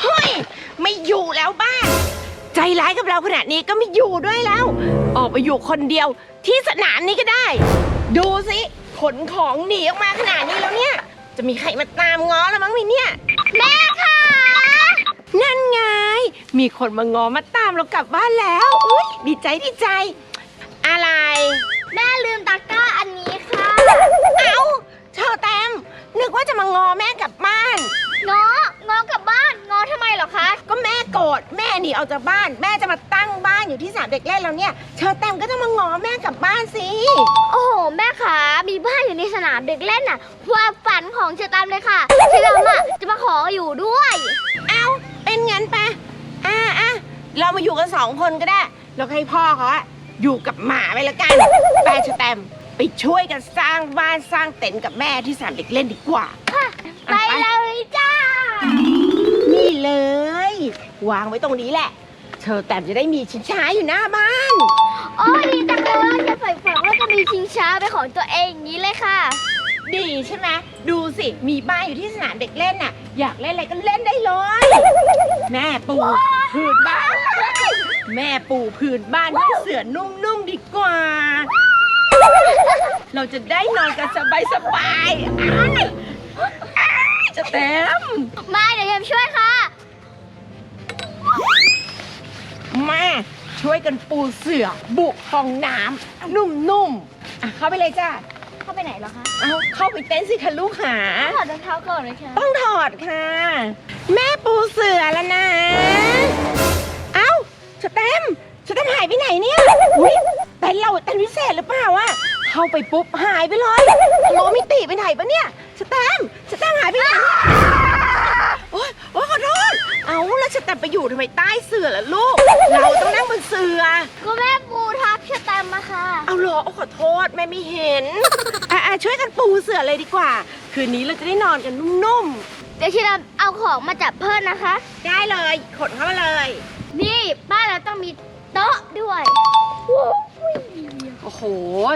เฮ้ย ไม่อยู่แล้วบ้าน ใจร้ายกับเราขนาดนี้ก็ไม่อยู่ด้วยแล้ว ออกไปอยู่คนเดียวที่สนามนี้ก็ได้ ดูสิขนของหนีออกมาขนาดนี้แล้วเนี่ย จะมีใครมาตามง้อแล้วมั้งไหมเนี่ย แม่ค่ะ นั่นไง มีคนมาง้อมาตามเรากลับบ้านแล้ว อุ้ยดีใจดีใจ อะไร แม่ลืมตะกร้าอันนี้ กว่าจะมางอแม่กลับบ้านง้องอกลับบ้านงอทำไมเหรอคะก็แม่โกรธแม่หนีออกจากบ้าน แม่จะมาตั้งบ้านอยู่ที่สนามเด็กเล่นแล้วเนี่ยเชอแตมก็ต้องมางอแม่กลับบ้านสิ โอ้โหแม่ขามีบ้านอยู่ในสนามเด็กเล่นน่ะความฝันของเชอตามเลยค่ะเชอตามอะจะมาขออยู่ด้วย เอ้าเป็นงั้นไปอ่าอะเรามาอยู่กันสองคนก็ได้แล้วให้พ่อเขาอะอยู่กับหมาไปละกันไปเชอแตม ไปช่วยกันสร้างบ้านสร้างเต็นท์กับแม่ที่สนามเด็กเล่นดีกว่าไปเลยจ้า นี่เลย วางไว้ตรงนี้แหละเชอแตมจะได้มีชิงช้าอยู่หน้าบ้าน โอ้ยดีจังเลยจะใฝ่ฝันว่าจะมีชิงช้าเป็นของตัวเองอย่างนี้เลยค่ะ ดีใช่ไหมดูสิมีบ้านอยู่ที่สนามเด็กเล่นน่ะ อยากเล่นอะไรก็เล่นได้เลย แม่ปูพื้นบ้าน แม่ปูพื้นบ้านให้เสือนุ่มๆดีกว่า เราจะได้นอนกันสบายๆอ้ายอ้ายจะเต็ม มาเดี๋ยวเยมช่วยค่ะ มาช่วยกันปูเสือบุกห้องน้ำนุ่มๆอะเข้าไปเลยจ้าเข้าไปไหนเหรอคะเอาเข้าไปเต้นสิคะลูกหา ถอดรองเท้าก่อนเลยค่ะต้องถอดค่ะ แม่ปูเสือแล้วนะ เอ้าสแตมป์สแตมป์หายไปไหนเนี่ยอุ๊ยแต่เราเต้นพิเศษหรือเปล่าอะ เข้าไปปุ๊บหายไปเลยโลมิติไปไหนปะเนี่ยสแตมป์สแตมป์หายไปไหนเนี่ยโอ๊ยโอ๊ยขอโทษเอาแล้วสแตมป์ไปอยู่ทำไมใต้เสือล่ะลูก เราต้องนั่งบนเสือก็แม่ปูทับเชอตามมาค่ะ เอาเหรอโอ้ขอโทษแม่ไม่เห็น อะอะช่วยกันปูเสือเลยดีกว่า คืนนี้เราจะได้นอนกันนุ่มๆเดี๋ยวเชอตามเอาของมาจับเพิ่นนะคะได้เลยขนเข้ามาเลย นี่บ้านเราต้องมีโต๊ะด้วย โอ้โห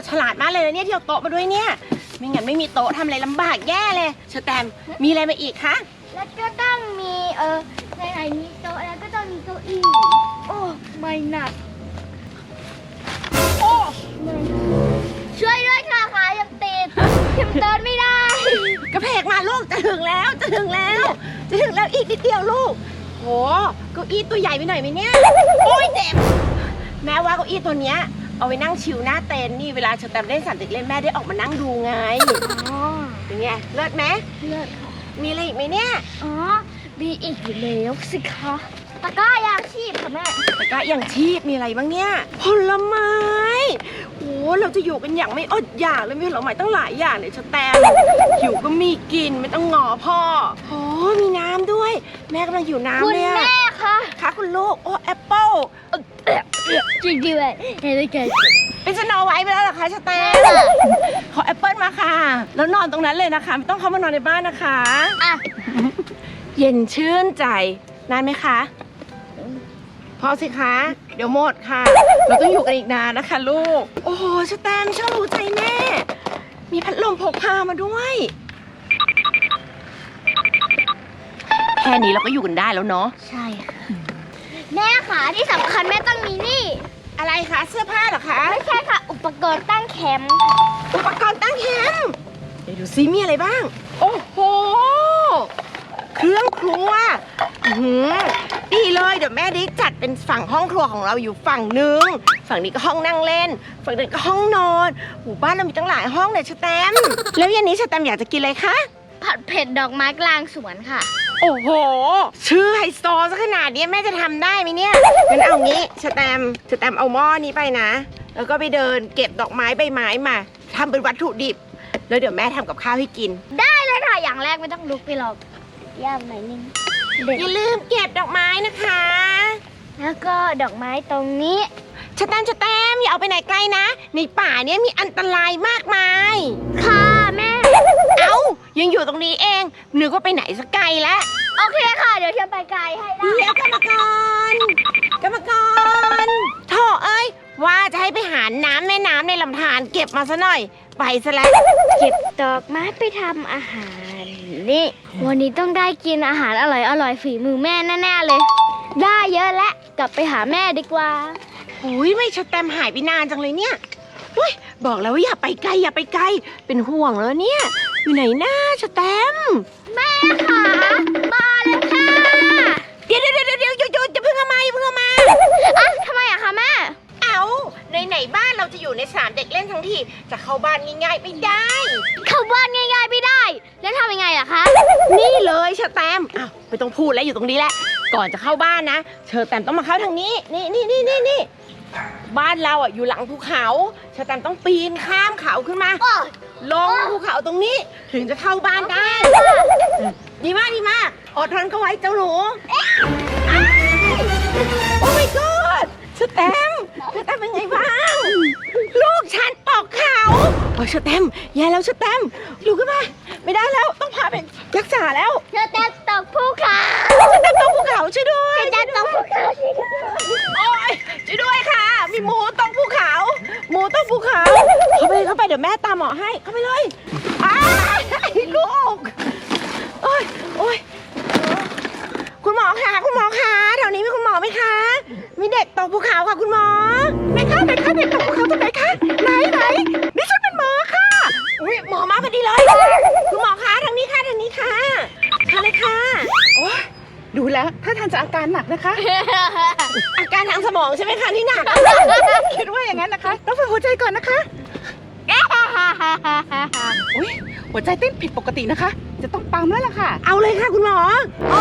ฉลาดมากเลยนะเนี่ยที่เอาโต๊ะมาด้วยเนี่ย ไม่งั้นไม่มีโต๊ะทำอะไรลำบากแย่เลยเชอร์แตมมีอะไรมาอีกคะแล้วก็ต้องมีเออในไหนๆมีโต๊ะแล้วก็ต้องมีเก้าอี้โอ้ไม่หนักโอ้ช่วยด้วยค่ะขายังติดยังเดินไม่ได้กระเพกมาลูกจะถึงแล้วจะถึงแล้ว จะถึงแล้วอีกนิดเดียวลูกโหเก้าอี้ตัวใหญ่ไปหน่อยไหมเนี่ยโอ้ยเจ็บแม้ว่าเก้าอี้ตัวเนี้ย เอาไว้นั่งชิวหน้าเต็นท์นี่เวลาเชอร์แตมเล่นสันติเล่นแม่ได้ออกมานั่งดูไงอ๋อเป็นไงเลิศไหมเลือดค่ะ มีอะไรอีกไหมเนี่ยอ๋อมีอีกอยู่แล้วสิคะตะกร้ายางชีพค่ะแม่แต่ก็ยังชีพมีอะไรบ้างเนี่ยผลไม้โอ้เราจะอยู่กันอย่างไม่อดอยากเลยมีผลไม้ตั้งหลายอย่างเนี่ยชะแตมหิวก็มีกินไม่ต้องงอพ่อโอ้มีน้ำด้วย แม่กำลังหิวคุณน้ำเนี่ยแม่คะค่ะคุณลูกโอ้แอปเปิ้ล จริงด้วยเห็นไหมแกเป็นสโนไวท์ไปแล้วเหรอคะชะแตมขอแอปเปิ้ลมาค่ะ แล้วนอนตรงนั้นเลยนะคะ ไม่ต้องเข้ามานอนในบ้านนะคะ อะเย็นชื่นใจนานไหมคะ พอสิคะ เดี๋ยวหมดค่ะ เราต้องอยู่กันอีกนานนะคะ ลูก โอ้โหสแตมป์ช่างรู้ใจแม่มีพัดลมพกพามาด้วย แค่นี้เราก็อยู่กันได้แล้วเนาะ ใช่ค่ะ แม่ขาที่สำคัญแม่ต้องมีนี่ อะไรคะเสื้อผ้าเหรอคะ ไม่ใช่ค่ะ อุปกรณ์ตั้งแคมป์อุปกรณ์ตั้งแคมป์เดี๋ยวดูซิมีอะไรบ้าง โอ้โห เครื่องครัวอื้อหือดีเลยเดี๋ยวแม่ได้จัดเป็นฝั่งห้องครัวของเราอยู่ฝั่งหนึ่งฝั่งนี้ก็ห้องนั่งเล่น ฝั่งนี้ก็ห้องนอนหมู่บ้านเรามีตั้งหลายห้องเลยชะแตมป์ แล้วเย็นนี้ชะแตมป์อยากจะกินอะไรคะ ผัดเผ็ดดอกไม้กลางสวนค่ะ โอ้โห ชื่อไฮโซซะขนาดนี้แม่จะทำได้ไหมเนี่ยงั้นเอางี้ชะแตมป์ชะแตมป์เอาหม้อนี้ไปนะ แล้วก็ไปเดินเก็บดอกไม้ใบไม้มาทำเป็นวัตถุดิบ แล้วเดี๋ยวแม่ทำกับข้าวให้กินได้เลยค่ะอย่างแรกไม่ต้องลุกไปหรอกย่ามหน่อยนึงเด็ดอย่าลืมเก็บดอกไม้นะคะแล้วก็ดอกไม้ตรงนี้ ชะแตมชะแตมอย่าเอาไปไหนไกลนะ ในป่าเนี้ยมีอันตรายมากมาย ค่ะแม่ เอ้ายังอยู่ตรงนี้เองนึกว่าไปไหนสักไกลแล้ว โอเคค่ะ เดี๋ยวเทียมไปไกลให้ได้เดี๋ยวกรรมกรกรรมกรโถเอ้ย ว่าจะให้ไปหาน้ำแม่น้ำในลำธารเก็บมาซะหน่อย ไปซะแล้ว เก็บดอกไม้ไปทำอาหาร นี่ วันนี้ต้องได้กินอาหารอร่อยอร่อยๆฝีมือแม่แน่ๆเลย ได้เยอะแล้วกลับไปหาแม่ดีกว่า อุ้ยไม่ชะแตมหายไปนานจังเลยเนี่ยอุ้ย บอกแล้วว่าอย่าไปไกลอย่าไปไกล เป็นห่วงแล้วเนี่ย อยู่ไหนนะชะแตมแม่ค่ะมาแล้วค่ะเดี๋ยวเดี๋ยวเดี๋ยวเดี๋ยวหยุดหยุดจะเพิ่งเอามาอย่าเพิ่งเอามา อะทำไมอะคะแม่ เอาในไหนๆบ้านเราจะอยู่ในสนามเด็กเล่นทั้งทีจะเข้าบ้านง่ายๆไม่ได้ เข้าบ้านง่ายๆไม่ได้ แล้วทำยังไงอะคะ นี่เลยชะแตมอ้าวไม่ต้องพูดแล้วอยู่ตรงนี้แหละ ก่อนจะเข้าบ้านนะ เชอแตมต้องมาเข้าทางนี้ นี่นี่นี่นี่นี่ บ้านเราอะอยู่หลังภูเขาเชอแตมต้องปีนข้ามเขาขึ้นมา ลงภูเขาตรงนี้ถึงจะเข้าบ้านได้ดีมากดีมากอดทนก็ไว้เจ้าหนูอ้ายโอ้ my god สแตมป์สแตมป์เป็นไงบ้าง ลูกฉันตกเขาโอ้ยสแตมป์แย่แล้วสแตมป์ลุกขึ้นมา ไม่ได้แล้วต้องพาไปรักษาแล้ว ให้เข้าไปเลยอ้ายลูกโอ้ยโอ้ยคุณหมอคะคุณหมอคะแถวนี้มีคุณหมอไหมคะ มีเด็กตกภูเขาค่ะคุณหมอไหนคะไหนคะเด็กตกภูเขาตรงไหนคะไหนไหนนี่ฉันเป็นหมอค่ะอุ้ยหมอมาพอดีเลย คุณหมอคะทางนี้ค่ะทางนี้ค่ะค่ะเลยค่ะโอ้ยดูแล้วถ้าทานจะอาการหนักนะคะ อาการทางสมองใช่ไหมคะที่หนัก คิดว่าอย่างนั้นนะคะ ต้องฝึกหัวใจก่อนนะคะ อุ้ยหัวใจเต้นผิดปกตินะคะ จะต้องปั๊มแล้วล่ะค่ะ เอาเลยค่ะคุณหมอโอ้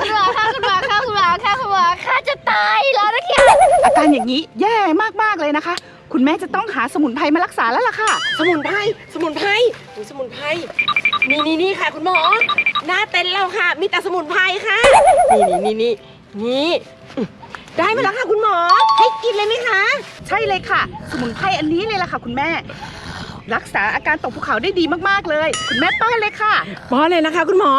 คุณหมอค่ะคุณหมอค่ะคุณหมอค่ะคุณหมอค่ะจะตายแล้วนะคะอาการอย่างนี้แย่มากๆเลยนะคะ คุณแม่จะต้องหาสมุนไพรมารักษาแล้วล่ะค่ะ สมุนไพร สมุนไพรอุ๊ยสมุนไพร นี่นี่นี่ค่ะ คุณหมอ หน้าเต็นท์เราค่ะ มีแต่สมุนไพรค่ะ นี่นี่นี่นี่นี่อืมได้มาแล้วค่ะคุณหมอ ให้กินเลยไหมคะ ใช่เลยค่ะ สมุนไพรอันนี้เลยล่ะค่ะ คุณแม่ รักษาอาการตกภูเขาได้ดีมากๆเลย คุณแม่ป้อนเลยค่ะบอสเลยนะคะ คุณหมอ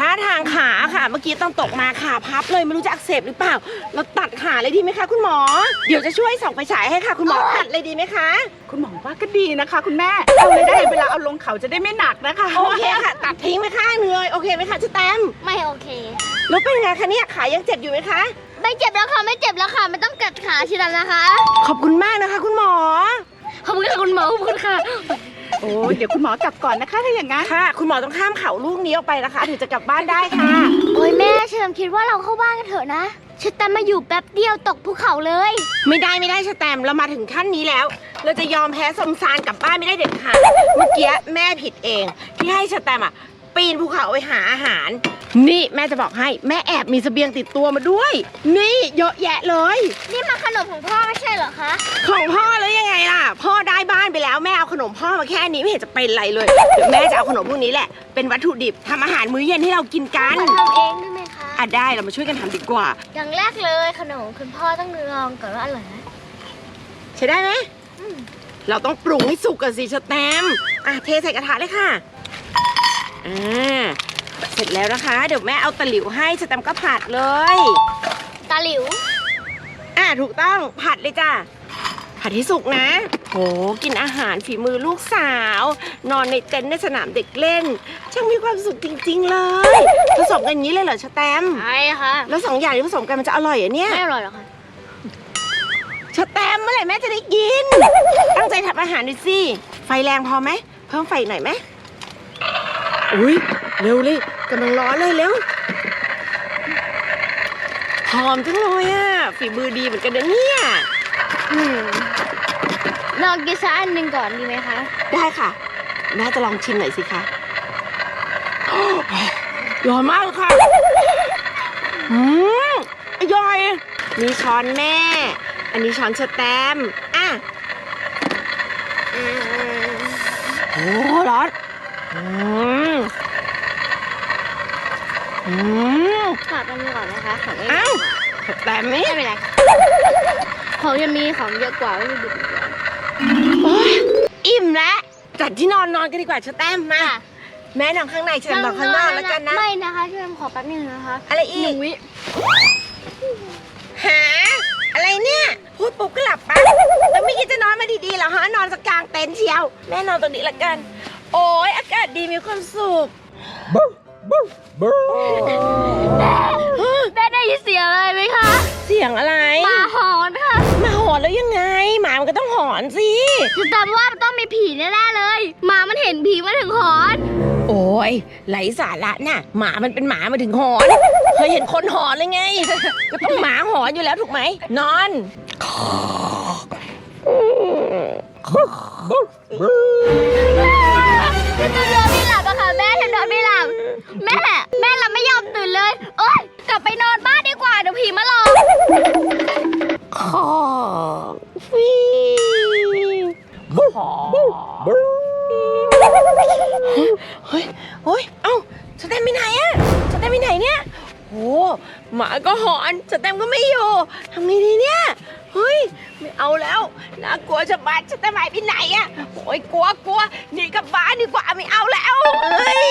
แต่ถ้าทางขาค่ะ เมื่อกี้ตอนตกมาขาพับเลยไม่รู้จะอักเสบหรือเปล่า เราตัดขาเลยดีไหมคะ คุณหมอ เดี๋ยวจะช่วยส่องไฟฉายให้ค่ะ คุณหมอตัดเลยดีไหมคะ คุณหมอว่าก็ดีนะคะ คุณแม่เอาเลยได้เวลาเอาลงเขาจะได้ไม่หนักนะคะโอเคค่ะ ตัดทิ้งไปข้างหนึงเลยโอเคไหมคะเจะแตมไม่โอเค แล้วเป็นไงคะเนี่ยขายังเจ็บอยู่ไหมคะ ไม่เจ็บแล้วค่ะไม่เจ็บแล้วค่ะไม่ต้องกัดขาทีละนะคะ ขอบคุณมากนะคะ คุณหมอขอบคุณค่ะคุณหมอขอบคุณค่ะ โอ้ยเดี๋ยวคุณหมอกลับก่อนนะคะ ถ้าอย่างนั้น ค่ะ คุณหมอต้องข้ามเขาลูกนี้ออกไปนะคะ ถึงจะกลับบ้านได้ค่ะ โอ้ยแม่เชิญคิดว่าเราเข้าบ้านกันเถอะนะฉันแต่มาอยู่แป๊บเดียวตกภูเขาเลย ไม่ได้ไม่ได้สแตมป์เรามาถึงขั้นนี้แล้ว เราจะยอมแพ้สมซานกลับบ้านไม่ได้เด็ดขาดเมื่อกี้แม่ผิดเอง ที่ให้สแตมป์อะปีนภูเขาไปหาอาหาร นี่แม่จะบอกให้แม่แอบมีเสบียงติดตัวมาด้วย นี่เยอะแยะเลย นี่มาขนมของพ่อไม่ใช่เหรอคะ ของพ่อแล้วยังไงล่ะ พ่อได้บ้านไปแล้วแม่เอาขนมพ่อมาแค่นี้ไม่เห็นจะเป็นไรเลยเดี๋ยวแม่จะเอาขนมพวกนี้แหละเป็นวัตถุดิบทำอาหารมื้อเย็นให้เรากินกันทำเองได้ไหมคะอะได้เรามาช่วยกันทำดีกว่า อย่างแรกเลยขนมคุณพ่อต้องลองก่อนว่าอร่อยไหมใช้ได้ไหมอืมเราต้องปรุงให้สุกกันสิสแตมป์อะเทใส่กระทะเลยค่ะอ่าเส ร็จแล้วนะคะ เดี๋ยวแม่เอาตะหลิวให้สแตมป์ก็ผัดเลยตาหลิว อะถูกต้องผัดเลยจ้ะผัดให้สุกนะ โห กินอาหารฝีมือลูกสาว นอนในเต็นท์ในสนามเด็กเล่น ช่างมีความสุขจริง ๆ เลย ผสมกันอย่างนี้เลยเหรอสแตมป์ใช่ค่ะ แล้วสองอย่างนี้ผสมกันมันจะอร่อยเหรอะเนี่ย ไม่อร่อยหรอคะสแตมป์เมื่อไหร่แม่จะได้กิน ตั้งใจทำอาหารดูสิ ไฟแรงพอไหม เพิ่มไฟหน่อยไหม อุ้ยเร็วเลย กำลังร้อนเลยเร็วหอมจังเลยอะฝีมือดีเหมือนกันนะเนี่ยอืมลองกินสักอันหนึ่งก่อนดีไหมคะได้ค่ะแม่จะลองชิมหน่อยสิคะร้อนมากเลยค่ะอืมอร่อยนี่ช้อนแม่ อันนี้ช้อนสแตมป์อะอืม โอ้ร้อนอืม อืมขอดอันนี้ก่อนนะคะ ขอไม่อ้าวสแตมป์นี่ไม่เป็นไรค่ะของยังมีของเยอะกว่าไม่ดูดีกว่าโอ๊ยอิ่มแล้วจัดที่นอนนอนกันดีกว่าชะแต้มมาแม่นอนข้างในฉันนอนข้างนอกแล้วกันนะ ไม่นะคะช่วยขอแป๊บนึงนะคะอะไรหอีนึ่กงวิหาอะไรเนี่ย พูดปุ๊บก็หลับปะแล้วไม่คิดจะนอนมาดีๆเหรอฮะนอนสักกลางเต็นท์เชียว แม่นอนตรงนี้ละกัน โอ้ยอากาศดีมีความสุข แม่ได้ยินเสียงอะไรไหมคะเสียงอะไร หมาหอนค่ะหมาหอนแล้วยังไง หมามันก็ต้องหอนสิจะจำว่ามันต้องมีผีแน่ๆเลยหมามันเห็นผีมันถึงหอน โอ้ยไหลสาระน่ะ หมามันเป็นหมามาถึงหอน เคยเห็นคนหอนเลยไง ก็ต้องหมาหอนอยู่แล้วถูกไหม นอนฉั นนอนไม่หลับอะค่ะแม่ฉันนอนไม่หลับ แม่ แม่เราไม่ยอมตื่นเลย โอ๊ย กลับไปนอนบ้านดีกว่าเดี๋ยวผีมาหลอกขอฟีขอเฮ้ยเฮ้ย เอ้าสแตมไปไหนอะสแตมไปไหนเนี่ยโอ้หมาก็หอนสแตมก็ไม่อยู่ทำไงดี ตาดสแตมหายไปไหนอะโอ้ยกลัวกลัวหนีกลับบ้านดีกว่าไม่เอาแล้วเอ้ย